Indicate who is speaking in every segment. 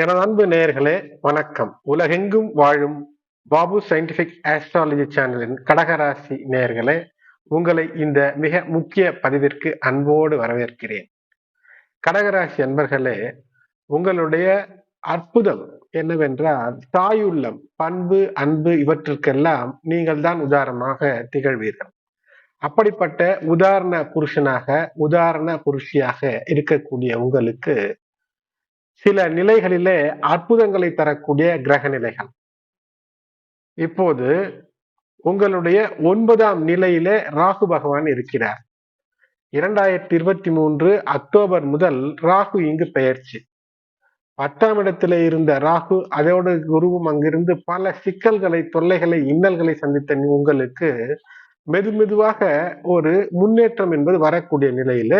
Speaker 1: எனது அன்பு நேயர்களே வணக்கம். உலகெங்கும் வாழும் பாபு சயின்டிபிக் ஆஸ்ட்ராலஜி சேனலின் கடகராசி நேயர்களே உங்களை இந்த மிக முக்கிய பதிவிற்கு அன்போடு வரவேற்கிறேன். கடகராசி அன்பர்களே உங்களுடைய அற்புதம் என்னவென்றால் தாயுள்ளம் பண்பு அன்பு இவற்றிற்கெல்லாம் நீங்கள் தான் உதாரணமாக திகழ்வீர்கள். அப்படிப்பட்ட உதாரண புருஷனாக உதாரண புருஷியாக இருக்கக்கூடிய உங்களுக்கு சில நிலைகளிலே அற்புதங்களை தரக்கூடிய கிரக நிலைகள். இப்போது உங்களுடைய ஒன்பதாம் நிலையிலே ராகு பகவான் இருக்கிறார். இரண்டாயிரத்தி இருபத்தி மூன்று அக்டோபர் முதல் ராகு இங்கு பெயர்ச்சி. பத்தாம் இடத்துல இருந்த ராகு அதோட குருவும் அங்கிருந்து பல சிக்கல்களை தொல்லைகளை இன்னல்களை சந்தித்த உங்களுக்கு மெது மெதுவாக ஒரு முன்னேற்றம் என்பது வரக்கூடிய நிலையில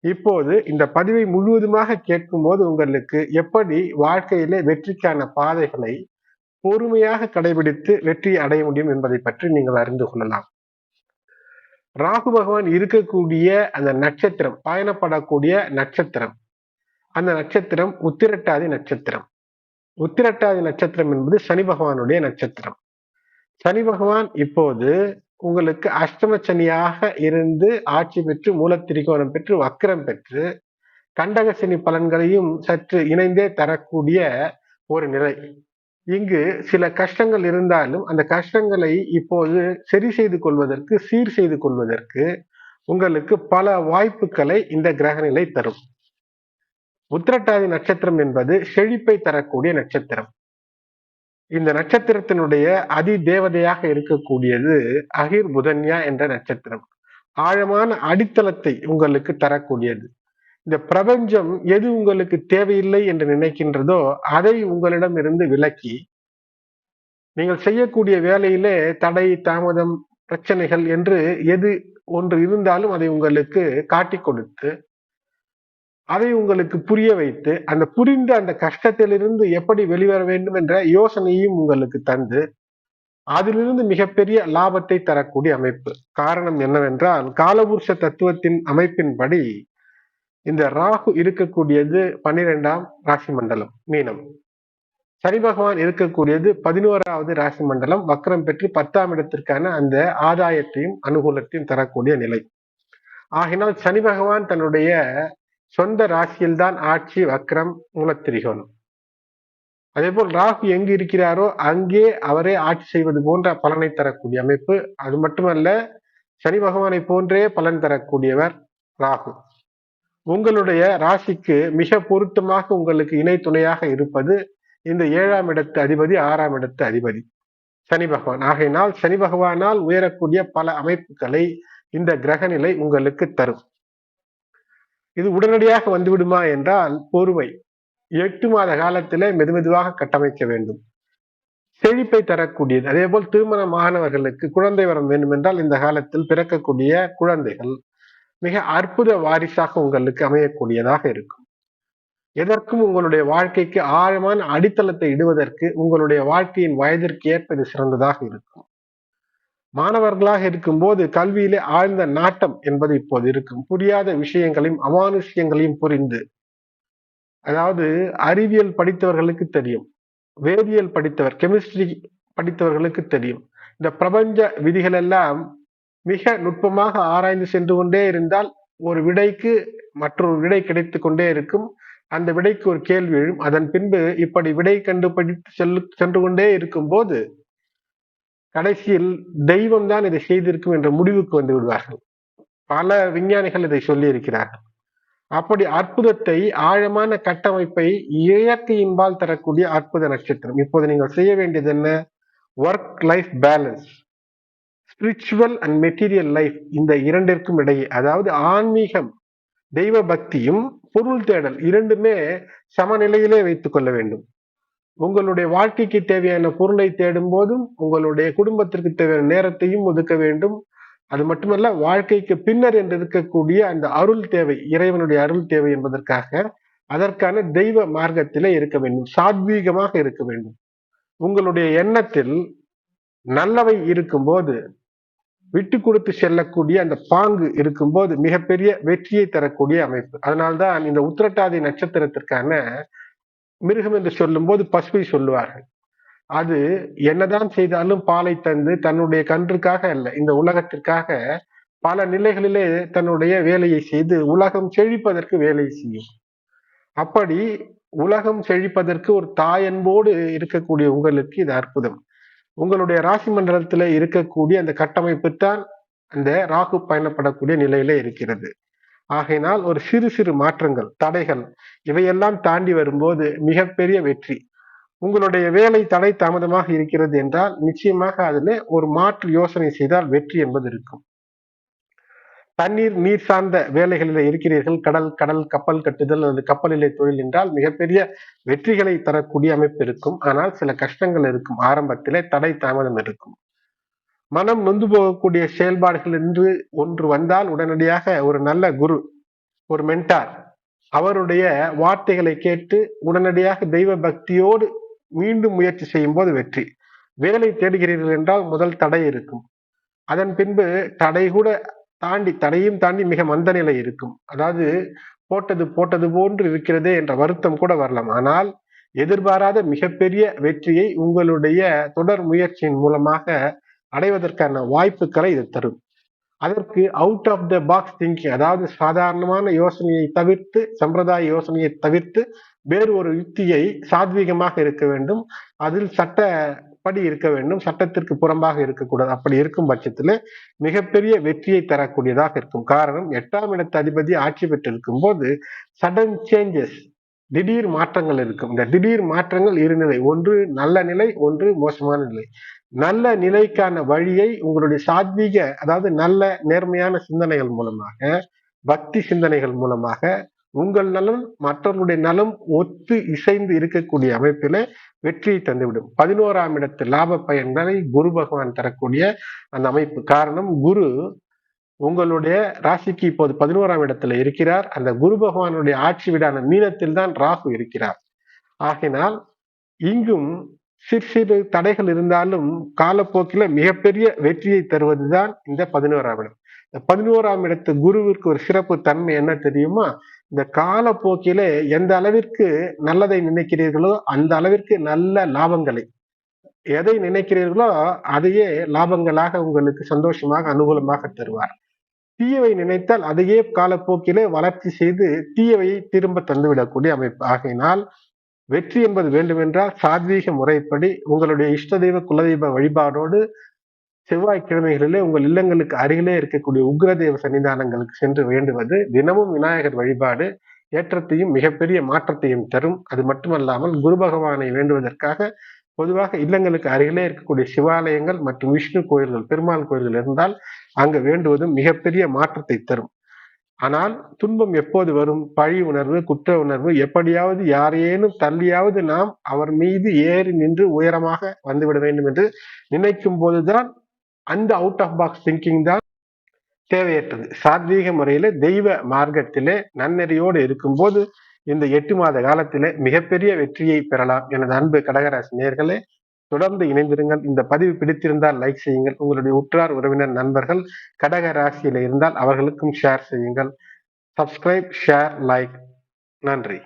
Speaker 1: இப்போது இந்த பதிவை முழுவதுமாக கேட்கும் போது உங்களுக்கு எப்படி வாழ்க்கையிலே வெற்றிக்கான பாதைகளை பொறுமையாக கடைபிடித்து வெற்றி அடைய முடியும் என்பதை பற்றி நீங்கள் அறிந்து கொள்ளலாம். ராகு பகவான் இருக்கக்கூடிய அந்த நட்சத்திரம் பயணப்படக்கூடிய நட்சத்திரம். அந்த நட்சத்திரம் உத்திரட்டாதி நட்சத்திரம். உத்திரட்டாதி நட்சத்திரம் என்பது சனி பகவானுடைய நட்சத்திரம். சனி பகவான் இப்போது உங்களுக்கு அஷ்டம சனியாக இருந்து ஆட்சி பெற்று மூலத்திரிகோணம் பெற்று வக்கரம் பெற்று கண்டகசனி பலன்களையும் சற்று இணைந்தே தரக்கூடிய ஒரு நிலை. இங்கு சில கஷ்டங்கள் இருந்தாலும் அந்த கஷ்டங்களை இப்போது சரி செய்து கொள்வதற்கு சீர் செய்து கொள்வதற்கு உங்களுக்கு பல வாய்ப்புகளை இந்த கிரகநிலை தரும். உத்திரட்டாதி நட்சத்திரம் என்பது செழிப்பை தரக்கூடிய நட்சத்திரம். இந்த நட்சத்திரத்தினுடைய அதி தேவதையாக இருக்கக்கூடியது அகிர் புதன்யா என்ற நட்சத்திரம். ஆழமான அடித்தளத்தை உங்களுக்கு தரக்கூடியது. இந்த பிரபஞ்சம் எது உங்களுக்கு தேவையில்லை என்று நினைக்கின்றதோ அதை உங்களிடம் இருந்து விலக்கி நீங்கள் செய்யக்கூடிய வேலையிலே தடை தாமதம் பிரச்சனைகள் என்று எது ஒன்று இருந்தாலும் அதை உங்களுக்கு காட்டி கொடுத்து அதை உங்களுக்கு புரிய வைத்து அந்த புரிந்த அந்த கஷ்டத்திலிருந்து எப்படி வெளிவர வேண்டும் என்ற யோசனையும் உங்களுக்கு தந்து அதிலிருந்து மிகப்பெரிய லாபத்தை தரக்கூடிய அமைப்பு. காரணம் என்னவென்றால் காலபுருஷ தத்துவத்தின் அமைப்பின்படி இந்த ராகு இருக்கக்கூடியது பன்னிரெண்டாம் ராசி மண்டலம் மீனம். சனி பகவான் இருக்கக்கூடியது பதினோராவது ராசி மண்டலம் வக்கரம் பெற்று பத்தாம் இடத்திற்கான அந்த ஆதாயத்தையும் அனுகூலத்தையும் தரக்கூடிய நிலை. ஆகினால் சனி பகவான் தன்னுடைய சொந்த ராசியில்தான் ஆட்சி வக்ரம் மூலத்திரிகோணம். அதே போல் ராகு எங்கு இருக்கிறாரோ அங்கே அவரே ஆட்சி செய்வது போன்ற பலனை தரக்கூடிய அமைப்பு. அது மட்டுமல்ல சனி பகவானை போன்றே பலன் தரக்கூடியவர் ராகு. உங்களுடைய ராசிக்கு மிக பொருத்தமாக உங்களுக்கு இணை துணையாக இருப்பது இந்த ஏழாம் இடத்து அதிபதி ஆறாம் இடத்து அதிபதி சனி பகவான். ஆகையினால் சனி பகவானால் உயரக்கூடிய பல அமைப்புகளை இந்த கிரகநிலை உங்களுக்கு தரும். இது உடனடியாக வந்துவிடுமா என்றால் பொறுமை. எட்டு மாத காலத்திலே மெதுமெதுவாக கட்டமைக்க வேண்டும். செழிப்பை தரக்கூடியது. அதே போல் திருமண மாணவர்களுக்கு குழந்தை வரம் வேண்டும் என்றால் இந்த காலத்தில் பிறக்கக்கூடிய குழந்தைகள் மிக அற்புத வாரிசாக உங்களுக்கு அமையக்கூடியதாக இருக்கும். எதற்கும் உங்களுடைய வாழ்க்கைக்கு ஆழமான அடித்தளத்தை இடுவதற்கு உங்களுடைய வாழ்க்கையின் வயதிற்கு ஏற்பது சிறந்ததாக இருக்கும். மாணவர்களாக இருக்கும்போது கல்வியிலே ஆழ்ந்த நாட்டம் என்பது இப்போது இருக்கும். புரியாத விஷயங்களையும் அமானுஷ்யங்களையும் புரிந்து. அதாவது அறிவியல் படித்தவர்களுக்கு தெரியும். வேதியியல் படித்தவர் கெமிஸ்ட்ரி படித்தவர்களுக்கு தெரியும். இந்த பிரபஞ்ச விதிகள் எல்லாம் மிக நுட்பமாக ஆராய்ந்து சென்று கொண்டே இருந்தால் ஒரு விடைக்கு மற்றொரு விடை கிடைத்து கொண்டே இருக்கும். அந்த விடைக்கு ஒரு கேள்வி எழும். அதன் பின்பு இப்படி விடை கண்டுபிடித்து செல்லு சென்று கொண்டே இருக்கும் போது கடைசியில் தெய்வம் தான் இதை செய்திருக்கும் என்ற முடிவுக்கு வந்து விடுவார்கள். பல விஞ்ஞானிகள் இதை சொல்லி இருக்கிறார்கள் அப்படி அற்புதத்தை ஆழமான கட்டமைப்பை இயற்கையின்பால் தரக்கூடிய அற்புத நட்சத்திரம். இப்போது நீங்கள் செய்ய வேண்டியது என்ன? Work life balance spiritual and material life இந்த இரண்டிற்கும் இடையே அதாவது ஆன்மீகம் தெய்வ பக்தியும் பொருள் தேடல் இரண்டுமே சமநிலையிலே வைத்துக் கொள்ள வேண்டும். உங்களுடைய வாழ்க்கைக்கு தேவையான பொருளை தேடும் போதும் உங்களுடைய குடும்பத்திற்கு தேவையான நேரத்தையும் ஒதுக்க வேண்டும். அது மட்டுமல்ல வாழ்க்கைக்கு பின்னர் என்று இருக்கக்கூடிய அந்த அருள் தேவை இறைவனுடைய அருள் தேவை என்பதற்காக அதற்கான தெய்வ மார்க்கத்திலே இருக்க வேண்டும் சாத்வீகமாக இருக்க வேண்டும். உங்களுடைய எண்ணத்தில் நல்லவை இருக்கும்போது விட்டு கொடுத்து செல்லக்கூடிய அந்த பாங்கு இருக்கும்போது மிகப்பெரிய வெற்றியை தரக்கூடிய அமைப்பு. அதனால்தான் இந்த உத்திரட்டாதி நட்சத்திரத்திற்கான மிருகம் என்று சொல்லும்போது பசுவை சொல்லுவார்கள். அது என்னதான் செய்தாலும் பாலை தந்து தன்னுடைய கன்றுக்காக அல்ல இந்த உலகத்திற்காக பல நிலைகளிலே தன்னுடைய வேலையை செய்து உலகம் செழிப்பதற்கு வேலை செய்யும். அப்படி உலகம் செழிப்பதற்கு ஒரு தாயன்போடு இருக்கக்கூடிய உங்களுக்கு இது அற்புதம். உங்களுடைய ராசி மண்டலத்துல இருக்கக்கூடிய அந்த கட்டமைப்பு தான் அந்த ராகு பயணப்படக்கூடிய நிலையில இருக்கிறது. ஆகையினால் ஒரு சிறு சிறு மாற்றங்கள் தடைகள் இவையெல்லாம் தாண்டி வரும்போது மிகப்பெரிய வெற்றி. உங்களுடைய வேலை தடை தாமதமாக இருக்கிறது என்றால் நிச்சயமாக அதில் ஒரு மாற்று யோசனை செய்தால் வெற்றி என்பது இருக்கும். தண்ணீர் நீர் சார்ந்த வேலைகளில் இருக்கிறீர்கள். கடல் கடல் கப்பல் கட்டுதல் அல்லது கப்பலிலே தொழில் என்றால் மிகப்பெரிய வெற்றிகளை தரக்கூடிய அமைப்பு இருக்கும். ஆனால் சில கஷ்டங்கள் இருக்கும். ஆரம்பத்திலே தடை தாமதம் இருக்கும். மனம் நொந்து போகக்கூடிய செயல்பாடுகள் என்று ஒன்று வந்தால் உடனடியாக ஒரு நல்ல குரு ஒரு மென்டார் அவருடைய வார்த்தைகளை கேட்டு உடனடியாக தெய்வ பக்தியோடு மீண்டும் முயற்சி செய்யும் போது வெற்றி. வேலை தேடுகிறீர்கள் என்றால் முதல் தடை இருக்கும். அதன் பின்பு தடை கூட தாண்டி தடையும் தாண்டி மிக மந்த நிலை இருக்கும். அதாவது போட்டது போட்டது போன்று இருக்கிறதே என்ற வருத்தம் கூட வரலாம். ஆனால் எதிர்பாராத மிகப்பெரிய வெற்றியை உங்களுடைய தொடர் முயற்சியின் மூலமாக அடைவதற்கான வாய்ப்புகளை இது தரும். அதற்கு out of the box thinking அதாவது சாதாரணமான யோசனையை தவிர்த்து சம்பிரதாய யோசனையை தவிர்த்து வேறு ஒரு யுக்தியை சாத்வீகமாக இருக்க வேண்டும். அதில் சட்டப்படி இருக்க வேண்டும். சட்டத்திற்கு புறம்பாக இருக்கக்கூடாது. அப்படி இருக்கும் பட்சத்தில் மிகப்பெரிய வெற்றியை தரக்கூடியதாக இருக்கும். காரணம் எட்டாம் இடத்து அதிபதி ஆட்சி பெற்றிருக்கும் போது சடன் சேஞ்சஸ் திடீர் மாற்றங்கள் இருக்கும். இந்த திடீர் மாற்றங்கள் இரு நிலை ஒன்று நல்ல நிலை ஒன்று மோசமான நிலை. நல்ல நிலைக்கான வழியை உங்களுடைய சாத்வீக அதாவது நல்ல நேர்மையான சிந்தனைகள் மூலமாக பக்தி சிந்தனைகள் மூலமாக உங்கள் நலம் மற்றவர்களுடைய நலம் ஒத்து இசைந்து இருக்கக்கூடிய அமைப்பில வெற்றியை தந்துவிடும். பதினோராம் இடத்து லாப பயன்களை குரு பகவான் தரக்கூடிய அந்த அமைப்பு. காரணம் குரு உங்களுடைய ராசிக்கு இப்போது பதினோராம் இடத்துல இருக்கிறார். அந்த குரு பகவானுடைய ஆட்சி வீடான மீனத்தில் தான் ராகு இருக்கிறார். ஆகினால் இங்கும் சிறு சிறு தடைகள் இருந்தாலும் காலப்போக்கில மிகப்பெரிய வெற்றியை தருவதுதான் இந்த பதினோராம் இடம். இந்த பதினோராம் இடத்து குருவிற்கு ஒரு சிறப்பு தன்மை என்ன தெரியுமா? இந்த காலப்போக்கில எந்த அளவிற்கு நல்லதை நினைக்கிறீர்களோ அந்த அளவிற்கு நல்ல லாபங்களை. எதை நினைக்கிறீர்களோ அதையே லாபங்களாக உங்களுக்கு சந்தோஷமாக அனுகூலமாக தருவார். தீயவை நினைத்தால் அதையே காலப்போக்கிலே வளர்ச்சி செய்து தீயவையை திரும்ப தந்துவிடக்கூடிய அமைப்பு. ஆகையினால் வெற்றி என்பது வேண்டுமென்றால் சாத்வீக முறைப்படி உங்களுடைய இஷ்ட தெய்வ குலதெய்வ வழிபாடோடு செவ்வாய்க்கிழமைகளிலே உங்கள் இல்லங்களுக்கு அருகிலே இருக்கக்கூடிய உக்ரதேவ சன்னிதானங்களுக்கு சென்று வேண்டுவது தினமும் விநாயகர் வழிபாடு ஏற்றத்தையும் மிகப்பெரிய மாற்றத்தையும் தரும். அது மட்டுமல்லாமல் குரு பகவானை வேண்டுவதற்காக பொதுவாக இல்லங்களுக்கு அருகிலே இருக்கக்கூடிய சிவாலயங்கள் மற்றும் விஷ்ணு கோயில்கள் பெருமாள் கோயில்கள் இருந்தால் அங்கு வேண்டுவதும் மிகப்பெரிய மாற்றத்தை தரும். ஆனால் துன்பம் எப்போது வரும்? பழி உணர்வு குற்ற உணர்வு எப்படியாவது யாரேனும் தள்ளியாவது நாம் அவர் மீது ஏறி நின்று உயரமாக வந்துவிட வேண்டும் என்று நினைக்கும் போதுதான் அந்த அவுட் ஆஃப் பாக்ஸ் திங்கிங் தான் தேவையற்றது. சாத்வீக முறையில தெய்வ மார்க்கத்திலே நன்னெறியோடு இருக்கும்போது இந்த எட்டு மாத காலத்திலே மிகப்பெரிய வெற்றியை பெறலாம். எனது அன்பு கடகராசி நேர்களே தொடர்ந்து இணைந்திருங்கள். இந்த பதிவு பிடித்திருந்தால் லைக் செய்யுங்கள். உங்களுடைய உற்றார் உறவினர் நண்பர்கள் கடக ராசியில் இருந்தால் அவர்களுக்கும் ஷேர் செய்யுங்கள். சப்ஸ்கிரைப் ஷேர் லைக் நன்றி.